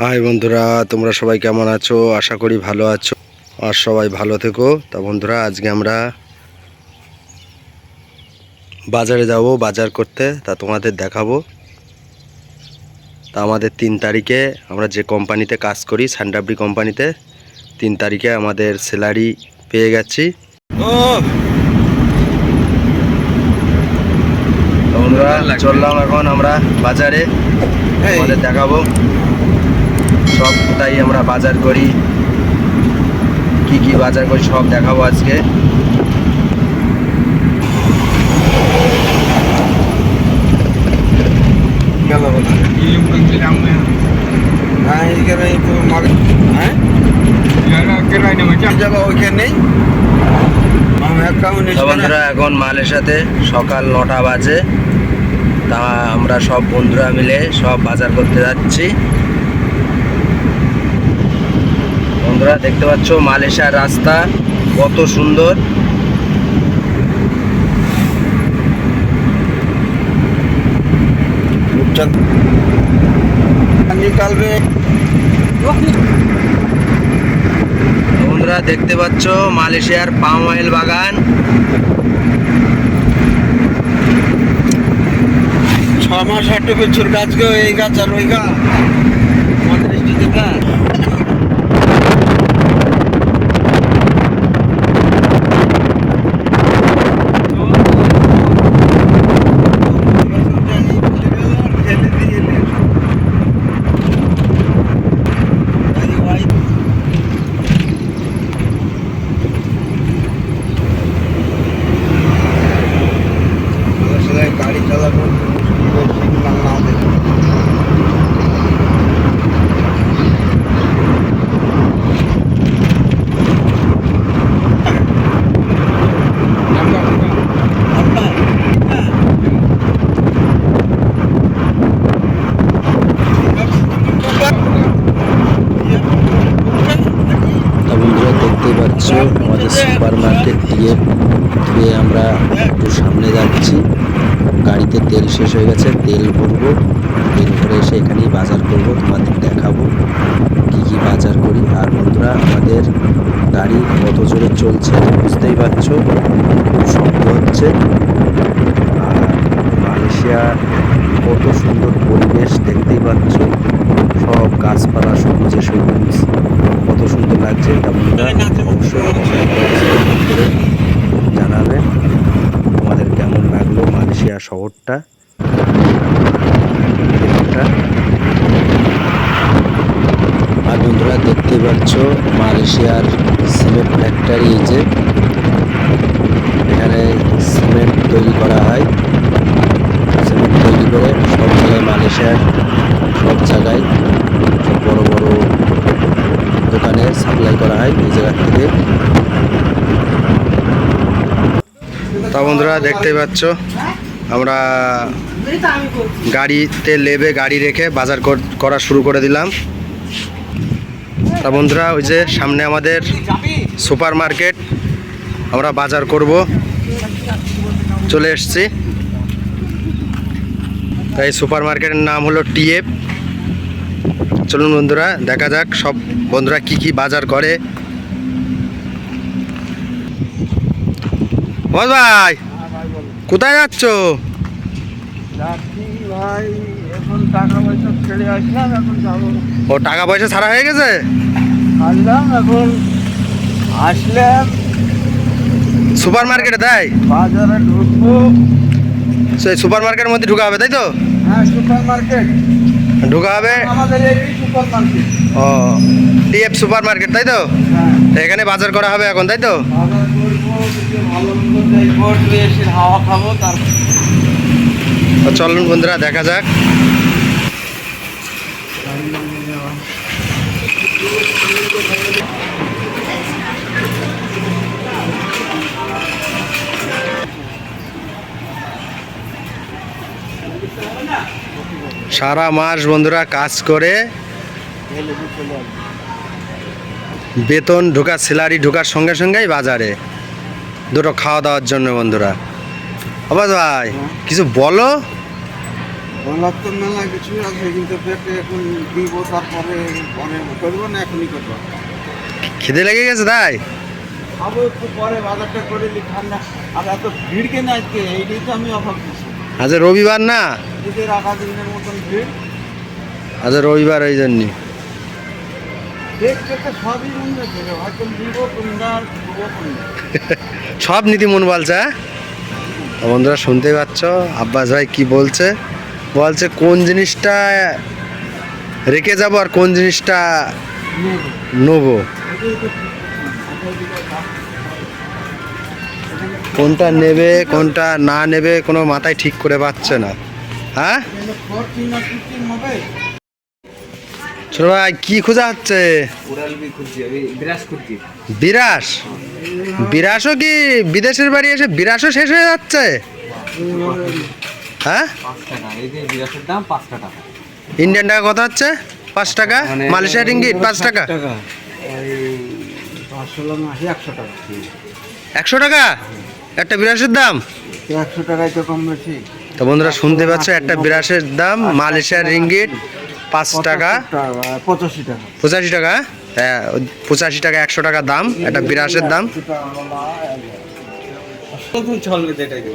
High বন্ধুরা তোমরা সবাই কেমন আছো? আশা করি ভালো আছো। আর সবাই ভালো থেকো। তা বন্ধুরা আজকে আমরা বাজারে যাব বাজার করতে। তা তোমাদের দেখাবো। তা আমাদের তিন তারিখে আমরা যে কোম্পানিতে কাজ করি সান্ডাবরি কোম্পানিতে তিন তারিখে আমাদের স্যালারি পেয়ে গেছি। বন্ধুরা চললাম এখন আমরা বাজারে। আমাদের দেখাবো। সব কোথায় আমরা বাজার করি। কি কি বাজার করি সব দেখাবো আজকে। হ্যাঁ হ্যাঁ? বন্ধুরা এখন মালের সাথে সকাল নটা বাজে। তা আমরা সব বন্ধুরা মিলে সব বাজার করতে যাচ্ছি। বন্ধুরা, দেখতে পাচ্ছ মালয়েশিয়ার রাস্তা কত সুন্দর। বন্ধুরা, দেখতে পাচ্ছ মালয়েশিয়ার পাম অয়েল বাগান। ছ মাস আট বছর গাছ গো, এই গাছ আর ওই গাছ স্টেজের গাছ তা বন্ধুরা দেখতেই পাচ্ছ, আমরা গাড়িতে লেবে গাড়ি রেখে বাজার কর- করা শুরু করে দিলাম। তা বন্ধুরা, ওই যে সামনে আমাদের সুপার মার্কেট আমরা বাজার করব। চলে এসছি। তাই সুপার মার্কেটের নাম হলো টিএফ। চলুন বন্ধুরা, দেখা যাক সব বন্ধুরা কি কি বাজার করে। ভাই কোথায় যাচ্ছ? ভাই এখন টাকা পয়সা ছেড়ে আসলাম এখন যাব। ও টাকা পয়সা ছাড়া হয়ে গেছে? আসলাম এখন আসলাম। সুপার মার্কেটে তাই? বাজারে ঢুকবো। সেই সুপার মার্কেটের মধ্যে ঢুকা হবে তাই তো? হ্যাঁ সুপার মার্কেট ঢুকা হবে? আমাদের এই সুপার মার্কেট ও টিএফ সুপার মার্কেট তাই তো? হ্যাঁ। এখানে বাজার করা হবে এখন তাই তো বাজার করব কিছু ভালো মন্দ দেখব একটু এসে চলুন বন্ধুরা দেখা যাক সারা মাস বন্ধুরা, কাজ করে, বেতন ঢোকার স্যালারি ঢোকার সঙ্গে সঙ্গেই বাজারে। দুটো খাওয়া দাওয়ার জন্য বন্ধুরা। আবাস ভাই কিছু বলো? বলার তো মেলা কিছু আছে কিন্তু পেটে এখন দিব তারপরে পরে করব না এখনই করব। খিদে লেগে গেছে তাই? খাব একটু পরে বাজারটা করে নি ঠান্ডা। আর এত ভিড় কেন আজকে? এইটাই তো আমি অভাব দিচ্ছি আজ রবিবার না? ঈদের দিনের মতন ভিড়। আজ রবিবার ওই জন্যই। সব নীতি মন বলছে? বন্ধুরা শুনতেই পাচ্ছ? আব্বাস ভাই কি বলছে? বলছে কোন জিনিসটা রেখে যাব আর কোন জিনিসটা নেব। কোনটা নেবে কোনটা না নেবে কোনো মাথায় ঠিক করে পাচ্ছে না। হ্যাঁ? ছোট ভাই কি খোঁজা হচ্ছে? বিরাস বিরাসও কি বিদেশের বাড়ি এসে বিরাসও শেষ হয়ে যাচ্ছে? হ্যাঁ? ইন্ডিয়ান টাকা কত হচ্ছে? পাঁচ টাকা? মালয়েশিয়া রিঙ্গিট পাঁচ টাকা? একশো টাকা। একটা বিরাসের দাম? একশো টাকায় তো কম বেশি। তো বন্ধুরা শুনতে পাচ্ছ একটা বিরাসের দাম মালয়েশিয়ার রিঙ্গিট পাঁচ টাকা। পঁচাশি টাকা। পঁচাশি টাকা? হ্যাঁ পঁচাশি টাকা একশো টাকা দাম একটা বিরাসের দাম।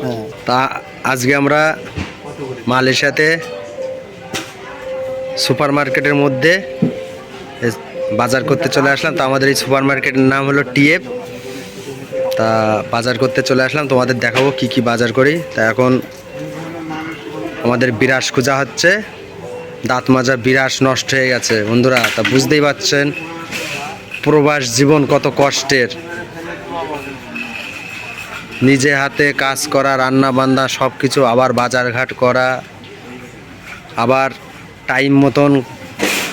হ্যাঁ। তা আজকে আমরা মালয়েশিয়াতে সুপার মার্কেটের মধ্যে বাজার করতে চলে আসলাম। তো আমাদের এই সুপার মার্কেটের নাম হলো টিএফ। তা বাজার করতে চলে আসলাম। তোমাদের দেখাবো কি কি বাজার করি। তা এখন আমাদের বিরাস খোঁজা হচ্ছে। দাঁত মাজা বিরাস নষ্ট হয়ে গেছে। বন্ধুরা, তা বুঝতেই পারছেন প্রবাস জীবন কত কষ্টের। নিজে হাতে কাজ করা, রান্না বান্না সব কিছু আবার বাজারঘাট করা, আবার টাইম মতন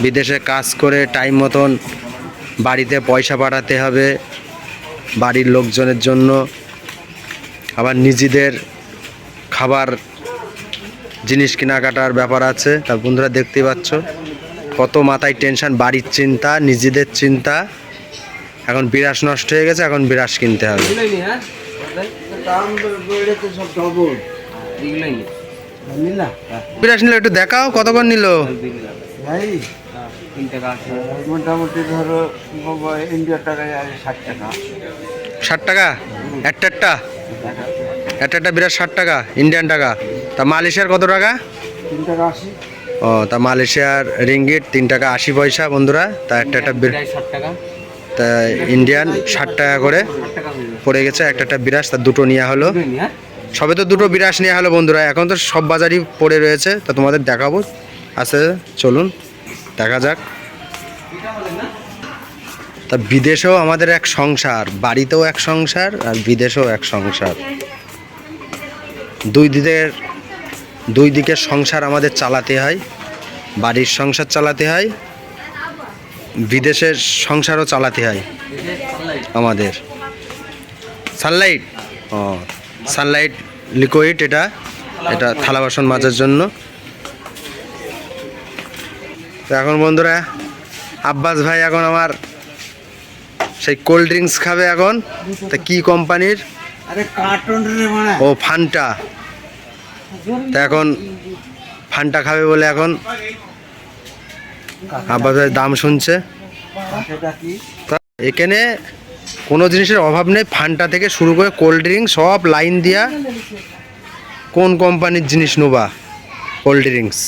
বিদেশে কাজ করে, টাইম মতন বাড়িতে পয়সা পাঠাতে হবে বাড়ির লোকজনের জন্য, আবার নিজেদের খাবার জিনিস কেনাকাটার ব্যাপার আছে। তা বন্ধুরা দেখতেই পাচ্ছ কত মাথায় টেনশন বাড়ির চিন্তা নিজেদের চিন্তা। এখন বিরাস নষ্ট হয়ে গেছে এখন বিরাস কিনতে হবে। দাম বেড়ে তো সব ডবল নিলা? বিরাস নিল একটু দেখাও কত করে নিল মোটামুটি ধরো ইন্ডিয়ার টাকায় ষাট টাকা। ষাট টাকা? একটা একটা? একটা একটা বিরাট ষাট টাকা ইন্ডিয়ান টাকা। তা মালয়েশিয়ার কত টাকা? ও তা মালয়েশিয়ার রিঙ্গিট তিন টাকা আশি পয়সা বন্ধুরা। তা একটা একটা বির- ষাট টাকা। তা ইন্ডিয়ান ষাট টাকা করে। পড়ে গেছে একটা একটা বিরাস তা দুটো নেওয়া হলো। সবে তো দুটো বিরাস নেওয়া হলো বন্ধুরা এখন তো সব বাজারই পড়ে রয়েছে। তা তোমাদের দেখাবো। আছে চলুন দেখা যাক। তা বিদেশেও আমাদের এক সংসার বাড়িতেও এক সংসার আর বিদেশেও এক সংসার। দুই দিকের দুই দিকের সংসার আমাদের চালাতে হয় বাড়ির সংসার চালাতে হয় বিদেশের সংসারও চালাতে হয় আমাদের। সানলাইট? ও সানলাইট লিকুইড এটা এটা থালা বাসন মাজার জন্য। তো এখন বন্ধুরা আব্বাস ভাই এখন আমার সেই কোল্ড ড্রিঙ্কস খাবে এখন। তা কি কোম্পানির? মানে। ও ফান্টা। তা এখন ফান্টা খাবে বলে এখন ভাই দাম শুনছে। এখানে কোনো জিনিসের অভাব নেই ফান্টা থেকে শুরু করে কোল্ড ড্রিঙ্ক সব লাইন দিয়া কোন কোম্পানির জিনিস নোবা, কোল্ড ড্রিঙ্কস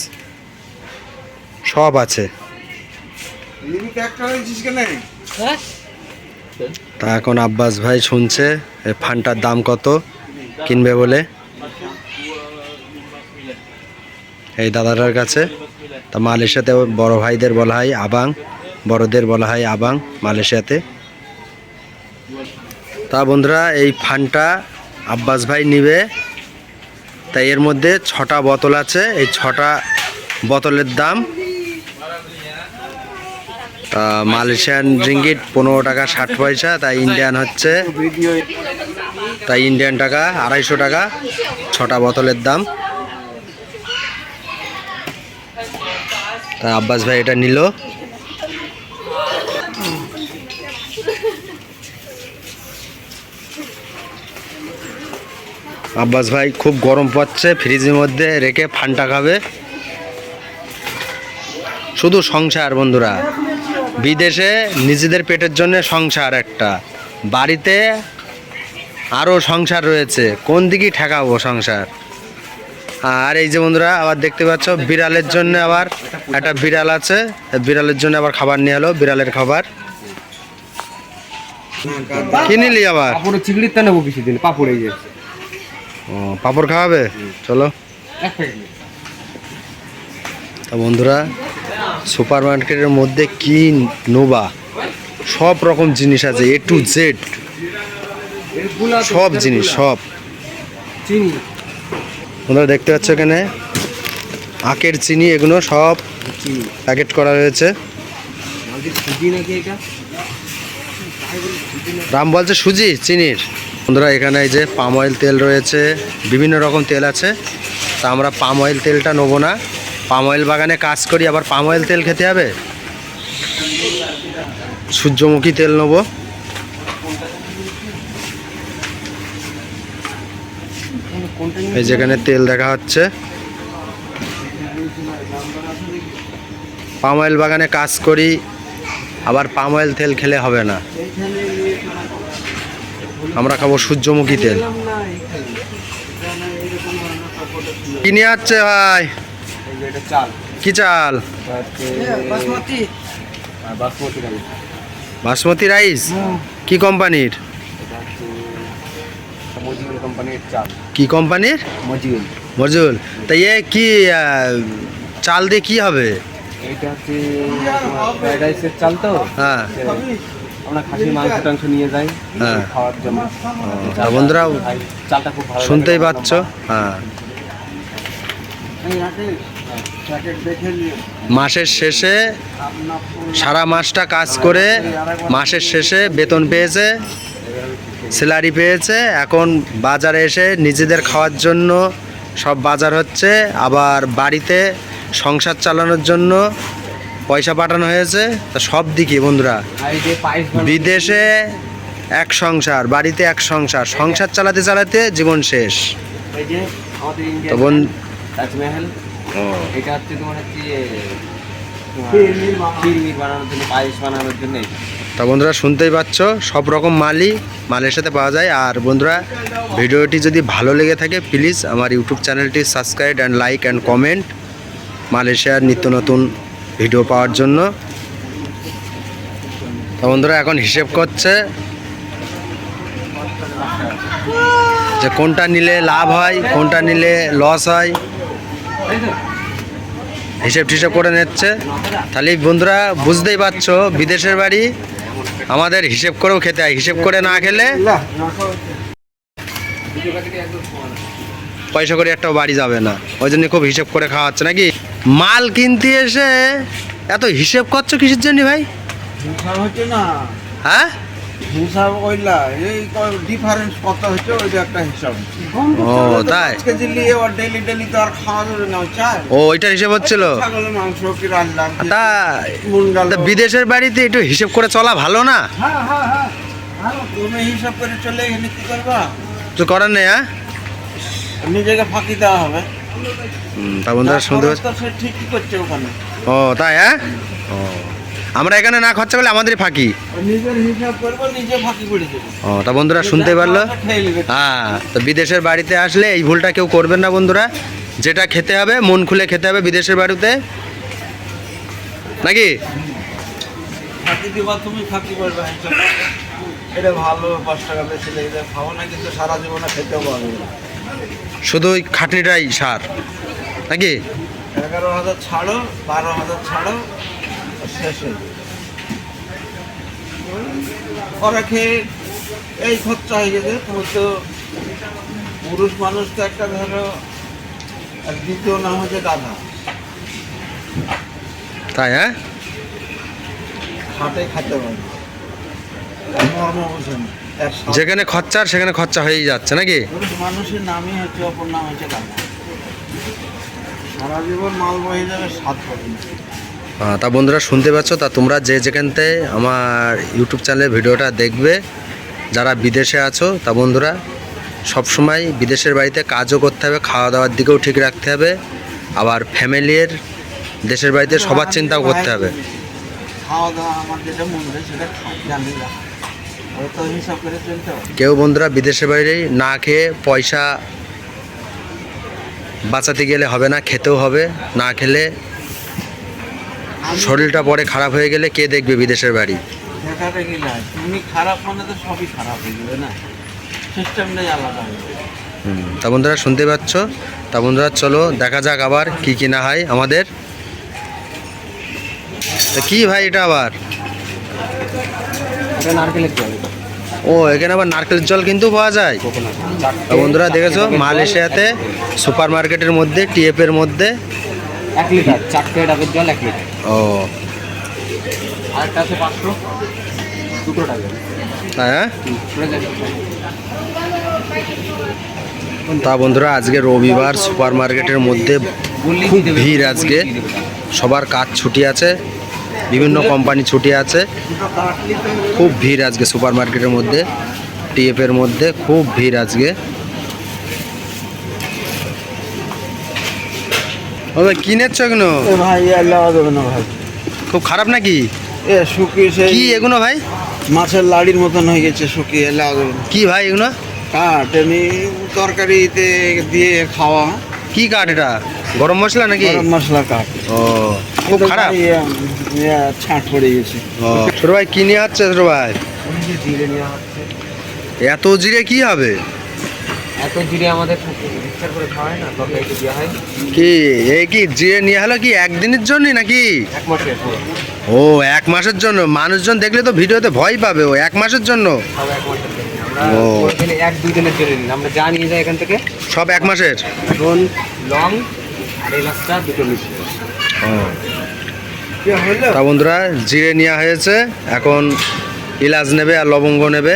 সব আছে। তা এখন আব্বাস ভাই শুনছে ফান্টার দাম কত কিনবে বলে। এই দাদাটার কাছে। তা মালয়েশিয়াতে বড় ভাইদের বলা হয় আবাং, বড়দের বলা হয় আবাং মালয়েশিয়াতে। তা বন্ধুরা, এই ফান্টা আব্বাস ভাই নিবে। তাই এর মধ্যে ছটা বোতল আছে। এই ছটা বোতলের দাম মালয়েশিয়ান রিঙ্গিট পনেরো টাকা ষাট পয়সা তাই ইন্ডিয়ান হচ্ছে তাই ইন্ডিয়ান টাকা আড়াইশো টাকা, ছটা বোতলের দাম। আব্বাস ভাই এটা নিল। আব্বাস ভাই খুব গরম পড়ছে, ফ্রিজের মধ্যে রেখে ফান্টা খাবে। শুধু সংসার বন্ধুরা, বিদেশে নিজেদের পেটের জন্য সংসার একটা। বাড়িতে আরও সংসার রয়েছে, কোন দিকে ঠেকাবো সংসার? আর এই যে বন্ধুরা আবার দেখতে পাচ্ছ বিড়ালের জন্য আবার একটা বিড়াল আছে। বিড়ালের জন্য আবার খাবার নিয়ে এলো বিড়ালের খাবার। কি নিলি আবার? পাপড়ের চিংড়ির তা নেব কিছু পাপড় এই যে। ও পাপড় খাওয়াবে? চলো। তা বন্ধুরা সুপার মার্কেটের মধ্যে কি নোবা? সব রকম জিনিস আছে এ টু জেড সব জিনিস সব। চিনি। তোমরা দেখতে পাচ্ছ এখানে আখের চিনি এগুলো সব প্যাকেট করা রয়েছে। দাম বলছে সুজি, চিনির। বন্ধুরা, এখানে এই যে পাম অয়েল তেল রয়েছে, বিভিন্ন রকম তেল আছে। তা আমরা পাম অয়েল তেলটা নেব না। পাম অয়েল বাগানে কাজ করি, আবার পাম অয়েল তেল খেতে হবে? সূর্যমুখী তেল নেব। এই যেখানে তেল দেখা হচ্ছে। পাম অয়েল বাগানে কাজ করি, আবার পাম অয়েল তেল খেলে হবে না। আমরা খাব সূর্যমুখী তেল। কিনে আসছে ভাই? কি চাল? বাসমতি রাইস। কি কোম্পানির? মজিউল কোম্পানির চাল। কি কোম্পানির? মজিউল। মজুল তা এ কি চাল দিয়ে কি হবে? এটা হচ্ছে ফ্রাইড রাইসের চাল তো? হ্যাঁ। আমরা খাসি মাংস টাংস নিয়ে যাই হ্যাঁ। খাওয়ার জন্য। বন্ধুরা চালটা খুব ভালো শুনতেই। পাচ্ছ? হ্যাঁ। মাসের শেষে সারা মাসটা কাজ করে মাসের শেষে বেতন পেয়েছে। স্যালারি পেয়েছে। এখন বাজারে এসে নিজেদের খাওয়ার জন্য সব বাজার হচ্ছে। আবার বাড়িতে সংসার চালানোর জন্য পয়সা পাঠানো হয়েছে। তা সব দিকে বন্ধুরা বিদেশে এক সংসার বাড়িতে এক সংসার সংসার চালাতে চালাতে জীবন শেষ। এই তো বোন তাজমহল এটা হচ্ছে তোমার হচ্ছে বানানোর জন্য পায়েস বানানোর জন্য। তা বন্ধুরা শুনতেই পাচ্ছ, সব রকম মালই মালের সাথে পাওয়া যায়। আর বন্ধুরা, ভিডিওটি যদি ভালো লেগে থাকে প্লিজ আমার ইউটিউব চ্যানেলটি subscribe and like and comment মালয়েশিয়ার নিত্য নতুন ভিডিও পাওয়ার জন্য। তা বন্ধুরা, এখন হিসেব করছে যে কোনটা নিলে লাভ হয়, কোনটা নিলে লস হয়। হিসেব টিসেব করে নিচ্ছে। তাহলে বন্ধুরা, বুঝতেই পারছ, বিদেশের বাড়ি আমাদের হিসেব করেও খেতে হয়। হিসেব করে না খেলে পয়সা করে একটা বাড়ি যাবে না। ওই জন্য খুব হিসেব করে খাওয়া হচ্ছে নাকি? মাল কিনতে এসে এত হিসেব করছ কিসের জন্য ভাই? হ্যাঁ? হিসাব কইলা এই ডিফারেন্স কত হচ্ছে ওইটা একটা হিসাব। ও তাই? আজকে দিল্লি এবার ডেলি ডেলি তো আর খাওয়া যাবে না চাই ও ওইটার হিসেব হচ্ছিল? ছাগলের মাংস কি রান্নাম তা তা বিদেশের বাড়িতে একটু হিসেব করে চলা ভালো না? হ্যাঁ হ্যাঁ হ্যাঁ। ভালো, তুমি হিসাব করে চলে এখানে কি করবা? তো করার নেই হ্যাঁ? নিজেকে ফাঁকি দেওয়া হবে। তা বন্ধুরা শুনতে পাচ্ছ ঠিকই করছে ওখানে। ও তাই হ্যাঁ? ও। আমরা এখানে না খরচা করলে আমাদেরই ফাঁকি। ও তা বন্ধুরা শুনতে পারল? হ্যাঁ তো বিদেশের বাড়িতে আসলে এই ভুলটা কেউ করবেন না বন্ধুরা। যেটা খেতে হবে মন খুলে খেতে হবে বিদেশের বাড়িতে। নাকি? শুধু ওই খাটনিটাই সার। নাকি? এগারো হাজার ছাড়ো বারো হাজার ছাড়ো শেষে ওরা খেয়ে এই খরচা হয়ে গেছে। তুমি তো পুরুষ মানুষ তো একটা ধরো আর দ্বিতীয় নাম হচ্ছে দাদা তাই হ্যাঁ? হাটে খাতে পারে মর্ম এক যেখানে খরচার সেখানে খরচা হয়েই যাচ্ছে নাকি? পুরুষ মানুষের নামই হচ্ছে অপর নাম হচ্ছে দাদা সারা জীবন মাল বয়ে যাবে সাত পর্যন্ত। তা বন্ধুরা শুনতে পাচ্ছ তা তোমরা যে যেখানতে আমার ইউটিউব চ্যানেলে ভিডিওটা দেখবে যারা বিদেশে আছো তা বন্ধুরা সব সময় বিদেশের বাড়িতে কাজও করতে হবে খাওয়া দাওয়ার দিকেও ঠিক রাখতে হবে আবার ফ্যামিলির দেশের বাড়িতে সবার চিন্তাও করতে হবে। কেউ বন্ধুরা বিদেশের বাইরে না খেয়ে পয়সা বাঁচাতে গেলে হবে না খেতেও হবে না খেলে শরীরটা পরে খারাপ হয়ে গেলে কে দেখবে বিদেশের বাড়ি? দেখাটা কি না? তুমি খারাপ মানে তো সবই খারাপ হয়ে যাবে না? সিস্টেমটাই আলাদা হুম, তা বন্ধুরা শুনতে পাচ্ছ? তা বন্ধুরা চলো দেখা যাক আবার কি কি না হয় আমাদের। তা কি ভাই এটা আবার? নারকেলের জল। ও এখানে আবার নারকেল জল কিন্তু পাওয়া যায়। বন্ধুরা দেখেছ? মালয়েশিয়াতে সুপার মার্কেটের মধ্যে টিএফের মধ্যে এক লিটার চারটে ডাবের জল এক লিটার। ও। আর একটা আছে পাঁচশো দুটো টাকা হ্যাঁ? তা বন্ধুরা আজকে রবিবার সুপার মার্কেটের মধ্যে খুব ভিড় আজকে। সবার কাজ ছুটি আছে বিভিন্ন কোম্পানি ছুটি আছে। খুব ভিড় আজকে সুপার মার্কেটের মধ্যে টিএফের মধ্যে খুব ভিড় আজকে। ও ভাই ভাই লাওয়া দেবে না ভাই। খুব খারাপ নাকি? এ শুকিয়ে সেই কি এগুলো ভাই? মাছের লাড়ির মতন হয়ে গেছে শুকিয়ে লাওয়া না। কি ভাই এগুলো কাঠ এমনি তরকারিতে দিয়ে খাওয়া। কি কাঠ এটা? গরম মশলা নাকি? গরম মশলা কাঠ। ও খুব খারাপ। ছাঁট পড়ে গেছে। ছোট ভাই কি নিয়ে হচ্ছে ছোট ভাই? এত জিরে কি হবে? এত জিরে আমাদের মিক্সার করে খাওয়া না তরকারিতে দেওয়া হয়। কি? এই কি জিরে নিয়ে হলো কি একদিনের জন্য নাকি? এক মাসের ও এক মাসের জন্য। মানুষজন দেখলে তো ভিডিওতে ভয় পাবে ও এক মাসের জন্য। সব এক মাসের ও। এক দুই দিনের জন্য নিই। আমরা যা নিয়ে যাই এখান থেকে সব এক মাসের? এখন লং আর এলাচটা দুটো মিশিয়ে কি তা বন্ধুরা জিরে নেওয়া হয়েছে। এখন ইলাচ নেবে আর লবঙ্গ নেবে।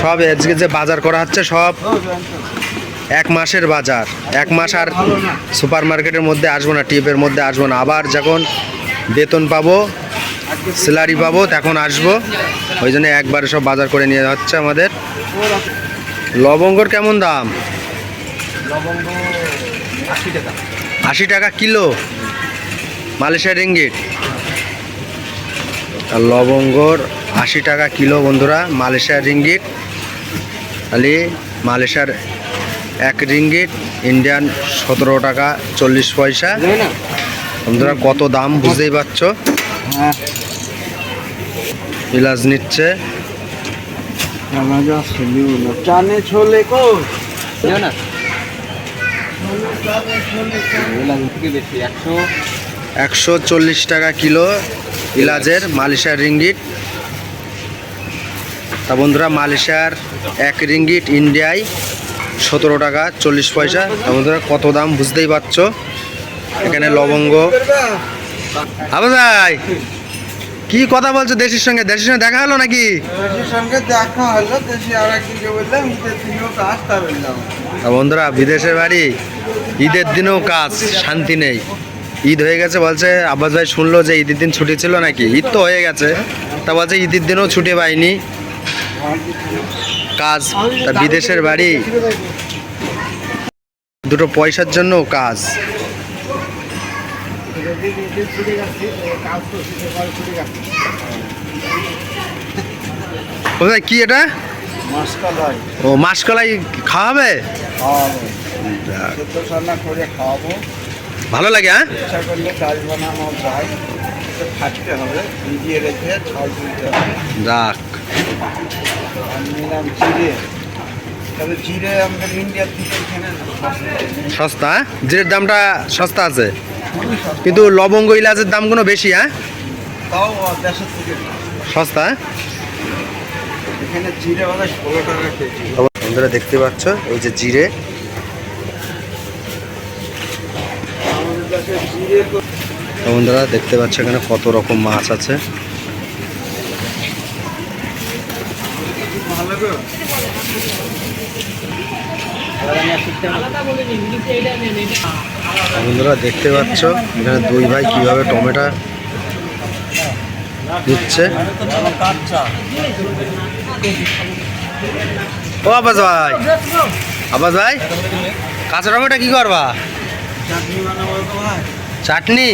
সব আজকে যে বাজার করা হচ্ছে সব এক মাসের বাজার। এক মাস আর সুপার মার্কেটের মধ্যে আসব না, টিপের মধ্যে আসব না। আবার যখন বেতন পাবো, স্যালারি পাবো, তখন আসব। ওই জন্য একবারে সব বাজার করে নিয়ে যাচ্ছে আমাদের। লবঙ্গর কেমন দাম? আশি টাকা আশি টাকা কিলো। মালয়েশিয়া রিঙ্গিট আর লবঙ্গর আশি টাকা কিলো বন্ধুরা, মালয়েশিয়ার রিঙ্গিট খালি মালয়েশিয়ার এক রিঙ্গিট ইন্ডিয়ান সতেরো টাকা, চল্লিশ পয়সা। বন্ধুরা, কত দাম বুঝতেই পারছ? ইলাজ নিচ্ছে। একশো চল্লিশ টাকা কিলো ইলাজের মালয়েশিয়ার রিঙ্গিট তা বন্ধুরা মালয়েশিয়ার এক রিঙ্গিট ইন্ডিয়ায় সতেরো টাকা চল্লিশ পয়সা। তা বন্ধুরা কত দাম বুঝতেই পারছ? এখানে লবঙ্গ। আবাদাই কি কথা বলছো দেশের সঙ্গে? দেশের সঙ্গে দেখা হলো নাকি? দেশের সঙ্গে দেখা হলো দেশে আর একদিকে বললাম ঈদের দিনেও তো আসতে বললাম তা বন্ধুরা বিদেশের বাড়ি ঈদের দিনেও কাজ শান্তি নেই। ঈদ হয়ে গেছে বলছে আব্বাস ভাই শুনলো যে ঈদের দিন ছুটি ছিল নাকি? ঈদ তো হয়ে গেছে। তা বলছে ঈদের দিনেও ছুটি পাইনি। কাজ তা বিদেশের বাড়ি? দুটো পয়সার জন্য কাজ। ভাই, কি এটা? ও মাসকলাই খাওয়াবো? ভালো লাগে হ্যাঁ? হবে ভিজিয়ে রেখে ছাল তুলতে হবে। নিলাম জিরে। তবে জিরে আমাদের ইন্ডিয়ার থেকে এখানে সস্তা হ্যাঁ? জিরের দামটা সস্তা আছে। কিন্তু লবঙ্গ ইলাচের দাম কোনো বেশি হ্যাঁ? তাও দেশের থেকে। সস্তা হ্যাঁ? এখানে জিরে ষোলো টাকা কেজি। বন্ধুরা দেখতে পাচ্ছ? এই যে জিরে। আমাদের জিরে তো বন্ধুরা, দেখতে পাচ্ছ এখানে কত রকম মাছ আছে। বন্ধুরা, দেখতে পাচ্ছ এখানে দুই ভাই কীভাবে টমেটো দিচ্ছে। ও আব্বাস ভাই আব্বাস ভাই, কাঁচা টমেটো কি করবা? চাটনি।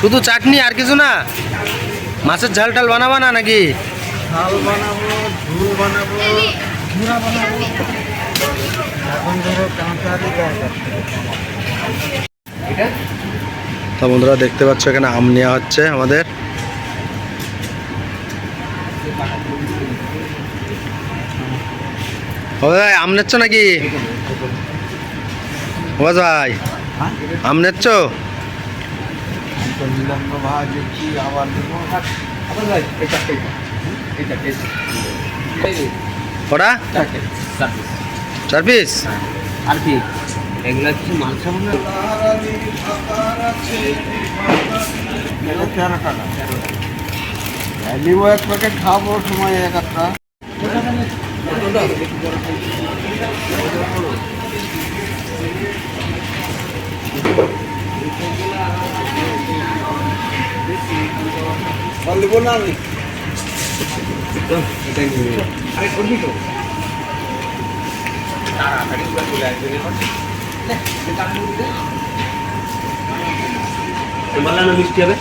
শুধু চাটনি আর কিছু না? মাছের ঝাল টাল বানাবা না নাকি? ঝাল বানাবো ঝুল বানাবো ঘুরা বানাবো। এখন ধরো কাঁচারি এটা? তো বন্ধুরা দেখতে পাচ্ছ এখানে আম নেওয়া হচ্ছে আমাদের। ও ভাই আম নিচ্ছ নাকি? ও ভাই আম নিচ্ছ? তো নিলম্ব ভাজ কি আবার দেবো? আবার ভাই এই চারটে এই চারটে এই যে, ওটা চারটে চারটে চার পিস আর কি এগুলা কিছু হয়? তেরো টাকা। নিব এক প্যাকেট খাব সময় এক একটা বলব না আমি। আরে করবি তো তাড়াতাড়ি চলে আসবে মালানা মিষ্টি হবে